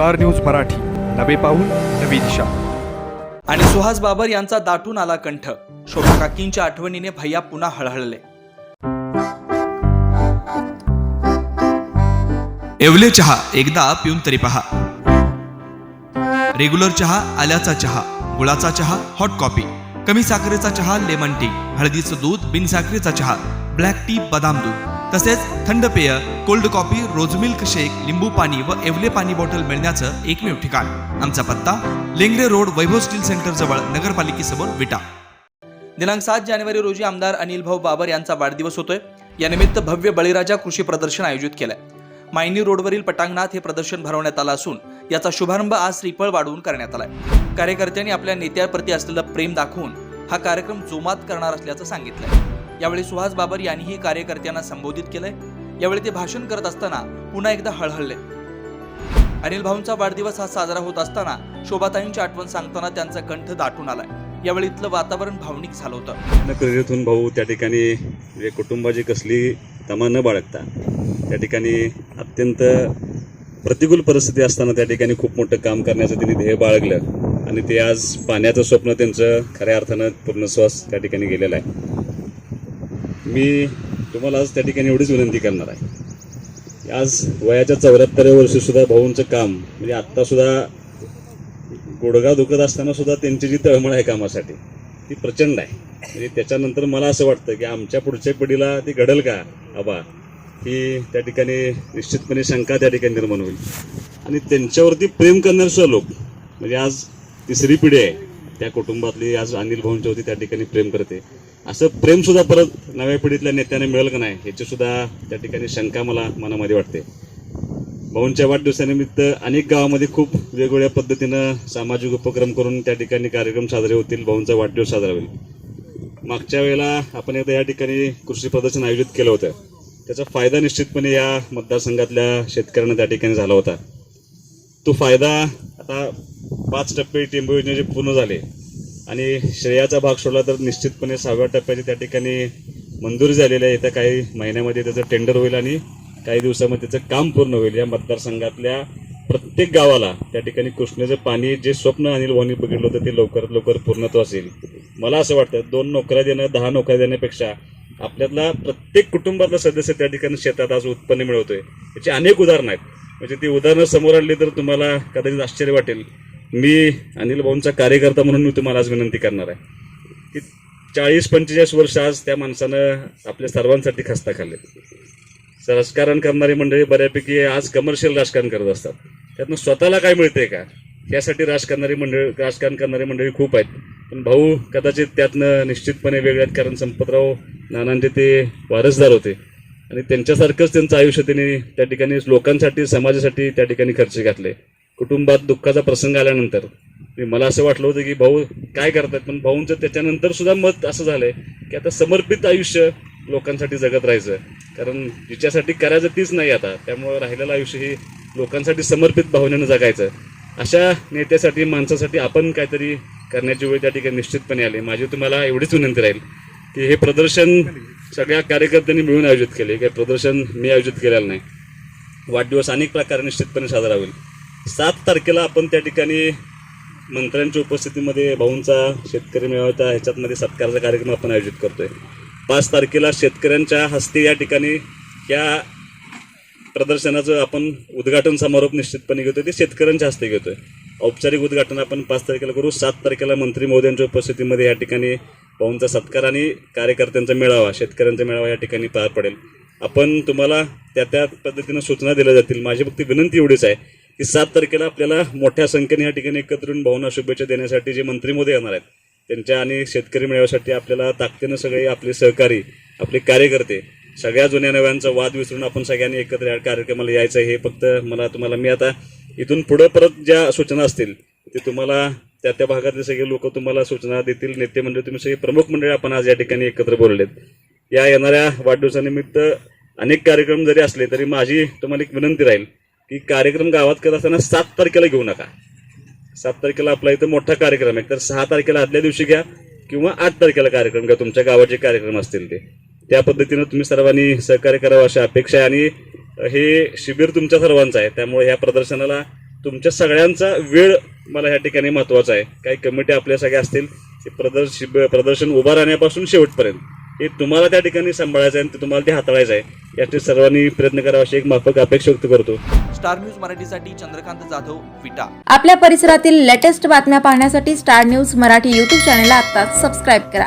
Star news Marathi. नवे पाऊल नवी दिशा. आणि सुहास बाबर यांचा दाटून आला कंठ. शोभा काकींच्या आठवणीने भैया पुन्हा हळहळले. एवले चहा एकदा पिऊन तरी पहा. रेग्युलर चहा आल्याचा चहा गुळाचा चहा हॉट कॉफी कमी साखरेचा चहा लेमन टी हळदीचं दूध बिन साखरेचा चहा. ब्लॅक टी बदाम दूध. तसेच थंड पेय cold coffee rose milk shake लिंबू पाणी व एवले पाणी बॉटल मिळण्याचं एकमेव ठिकाण. आमचा पत्ता Lengare road Vaibhav steel centre जवळ नगरपालिकेसमोर विटा. दिनांक सात जानेवारी रोजी आमदार अनिल भाऊ बाबर यांचा वाढदिवस होतोय. यानिमित्त भव्य बळीराजा कृषी प्रदर्शन आयोजित केलंय. मायनी रोडवरील पटांगणात हे प्रदर्शन भरवण्यात आलं असून याचा शुभारंभ आज श्रीफळ वाढवून करण्यात आलाय. कार्यकर्त्यांनी आपल्या नेत्याप्रती असलेलं प्रेम दाखवून हा कार्यक्रम जोमात करणार असल्याचं सांगितलंय. यावेळी सुहास बाबर यांनीही कार्यकर्त्यांना संबोधित केलंय. यावेळी ते भाषण करत असताना पुन्हा एकदा हळहळले. अनिल भाऊंचा वाढदिवस हा साजरा होत असताना शोभाताईंची आठवण सांगताना त्यांचा कंठ दाटून आलाय. यावेळी इथलं वातावरण भावनिक झालं होतं. न प्रेरित भाऊ त्या ठिकाणी म्हणजे कुटुंबाची कसली तमा न बाळगता त्या ठिकाणी अत्यंत प्रतिकूल परिस्थिती असताना त्या ठिकाणी खूप मोठं काम करण्याचं त्यांनी ध्येय बाळगलं. आणि ते आज पाण्याचं स्वप्न त्यांचं खऱ्या अर्थानं पूर्ण श्वास त्या ठिकाणी गेलेलं आहे. मी तुम्हाला आज त्या ठिकाणी एवढीच विनंती करणार आहे. आज वयाच्या चौऱ्याहत्तराव्या वर्षीसुद्धा भाऊंचं काम म्हणजे आत्तासुद्धा गुडगा दुखत असताना सुद्धा त्यांची जी तळमळ आहे कामासाठी ती प्रचंड आहे. म्हणजे त्याच्यानंतर मला असं वाटतं की आमच्या पुढच्या पिढीला ती घडेल का? आबा ही त्या ठिकाणी निश्चितपणे शंका त्या ठिकाणी निर्माण होईल. आणि त्यांच्यावरती प्रेम करणारेसुद्धा लोक म्हणजे आज तिसरी पिढी आहे. त्या कुटुंबातली आज अनिल भाऊंच्यावरती त्या ठिकाणी प्रेम करते. असं प्रेम सुद्धा परत नव्या पिढीतल्या नेत्याने मिळेल का नाही ह्याची सुद्धा त्या ठिकाणी शंका मला मनामध्ये वाटते. भाऊंच्या वाढदिवसानिमित्त अनेक गावामध्ये खूप वेगवेगळ्या पद्धतीनं सामाजिक उपक्रम करून त्या ठिकाणी कार्यक्रम साजरे होतील भाऊंचा वाढदिवस साजरा होईल. मागच्या वेळेला आपण एकदा या ठिकाणी कृषी प्रदर्शन आयोजित केलं होतं. त्याचा फायदा निश्चितपणे या मतदारसंघातल्या शेतकऱ्यांना त्या ठिकाणी झाला होता. तो फायदा आता पाच टप्पे टेंबू योजनेचे पूर्ण झाले. आणि श्रेयाचा भाग सोडला तर निश्चितपणे सहाव्या टप्प्याची त्या ठिकाणी मंजूर झालेली आहे. येत्या काही महिन्यामध्ये त्याचं टेंडर होईल आणि काही दिवसामध्ये त्याचं काम पूर्ण होईल. या मतदारसंघातल्या प्रत्येक गावाला त्या ठिकाणी कृष्णेचं पाणी जे स्वप्न अनिल भाऊनी बघितलं होतं ते लवकरात लवकर पूर्णत्व असेल. मला असं वाटतं दोन नोकऱ्या देणं दहा नोकऱ्या देण्यापेक्षा आपल्यातला प्रत्येक कुटुंबातला सदस्य त्या ठिकाणी शेतात आज उत्पन्न मिळवतोय. याची अनेक उदाहरणं आहेत. म्हणजे ती उदाहरणं समोर आणली तर तुम्हाला कदाचित आश्चर्य वाटेल. मी अनिल भाऊंचा कार्यकर्ता म्हणून मी तुम्हाला आज विनंती करणार आहे की चाळीस पंचेचाळीस वर्ष आज त्या माणसानं आपल्या सर्वांसाठी खस्ता खाल्ले. राजकारण करणारी मंडळी बऱ्यापैकी आज कमर्शियल राजकारण करत असतात. त्यातनं स्वतःला काय मिळते का? यासाठी राजकारणारी मंडळी राजकारण करणारी मंडळी खूप आहेत. पण भाऊ कदाचित त्यातनं निश्चितपणे वेगळे आहेत कारण संपतराव नानांचे ते वारसदार होते. आणि त्यांच्यासारखंच त्यांचं आयुष्य त्यांनी त्या ठिकाणी लोकांसाठी समाजासाठी त्या ठिकाणी खर्च घातले. कुटुंबात दुःखाचा प्रसंग आल्यानंतर मी- मला असं वाटलं होतं की भाऊ काय करतात पण भाऊंचं त्याच्यानंतर सुद्धा मत असं झालंय की आता समर्पित आयुष्य लोकांसाठी जगत राहायचं कारण जिच्यासाठी करायचं तीच नाही आता त्यामुळं राहिलेलं आयुष्य ही लोकांसाठी समर्पित भावनेनं जगायचं अशा नेत्यासाठी माणसासाठी आपण काहीतरी करण्याची वेळ त्या ठिकाणी निश्चितपणे आली. माझी तुम्हाला एवढीच विनंती राहील की हे प्रदर्शन सगळ्या कार्यकर्त्यांनी मिळून आयोजित केले. काही प्रदर्शन मी आयोजित केलेलं नाही. वाढदिवस अनेक प्रकारे निश्चितपणे साजरा होईल. सात तारखेला आपण त्या ठिकाणी मंत्र्यांच्या उपस्थितीमध्ये भाऊंचा शेतकरी मेळाव्याचा ह्याच्यातमध्ये सत्काराचा कार्यक्रम आपण आयोजित करतोय. पाच तारखेला शेतकऱ्यांच्या हस्ते या ठिकाणी या प्रदर्शनाचं आपण उद्घाटन समारोप निश्चितपणे घेतोय ते शेतकऱ्यांच्या हस्ते घेतोय. औपचारिक उद्घाटन आपण पाच तारखेला करू. सात तारखेला मंत्री महोदयांच्या उपस्थितीमध्ये या ठिकाणी भाऊंचा सत्कार आणि कार्यकर्त्यांचा मेळावा शेतकऱ्यांचा मेळावा या ठिकाणी पार पडेल. आपण तुम्हाला त्या त्या पद्धतीनं सूचना दिल्या जातील. माझी फक्त विनंती एवढीच आहे की सात तारखेला आपल्याला मोठ्या संख्येने या ठिकाणी एकत्र येऊन भावना शुभेच्छा देण्यासाठी जे मंत्री मोदी येणार आहेत त्यांच्या आणि शेतकरी मेळाव्यासाठी आपल्याला ताकदीनं सगळे आपले सहकारी आपले कार्यकर्ते सगळ्या जुन्या नव्यांचा वाद विसरून आपण सगळ्यांनी एकत्र या कार्यक्रमाला यायचं हे फक्त मला तुम्हाला मी आता इथून पुढं परत ज्या सूचना असतील ते तुम्हाला त्या त्या भागातले सगळे लोक तुम्हाला सूचना देतील. नेते मंडळी तुम्ही सगळे प्रमुख मंडळी आपण आज या ठिकाणी एकत्र बोललेत. या येणाऱ्या वाढदिवसानिमित्त अनेक कार्यक्रम जरी असले तरी माझी तुम्हाला एक विनंती राहील. की कार्यक्रम गावात करत असताना सात तारखेला घेऊ नका. सात तारखेला आपला इथं मोठा कार्यक्रम आहे. तर सहा तारखेला आदल्या दिवशी घ्या किंवा आठ तारखेला कार्यक्रम घ्या. तुमच्या गावाचे कार्यक्रम असतील ते. त्या पद्धतीनं तुम्ही सर्वांनी सहकार्य करावं अशी अपेक्षा आहे. आणि हे शिबिर तुमच्या सर्वांचं आहे. त्यामुळे ह्या प्रदर्शनाला तुमच्या सगळ्यांचा वेळ मला ह्या ठिकाणी महत्त्वाचा आहे. काही कमिटी आपल्या सगळ्या असतील. ते प्रदर्श प्रदर्शन उभा राहण्यापासून शेवटपर्यंत. हे तुम्हाला त्या ठिकाणी सांभाळायचं आहे आणि ते तुम्हाला ते हाताळायचं आहे. यासाठी सर्वांनी प्रयत्न करावा अशी एक माफक अपेक्षा व्यक्त करतो. स्टार न्यूज मराठीसाठी चंद्रकांत जाधव विटा. आपल्या परिसरातील लेटेस्ट बातम्या पाहण्यासाठी स्टार न्यूज मराठी यूट्यूब चॅनलला आत्ताच सबस्क्राईब करा.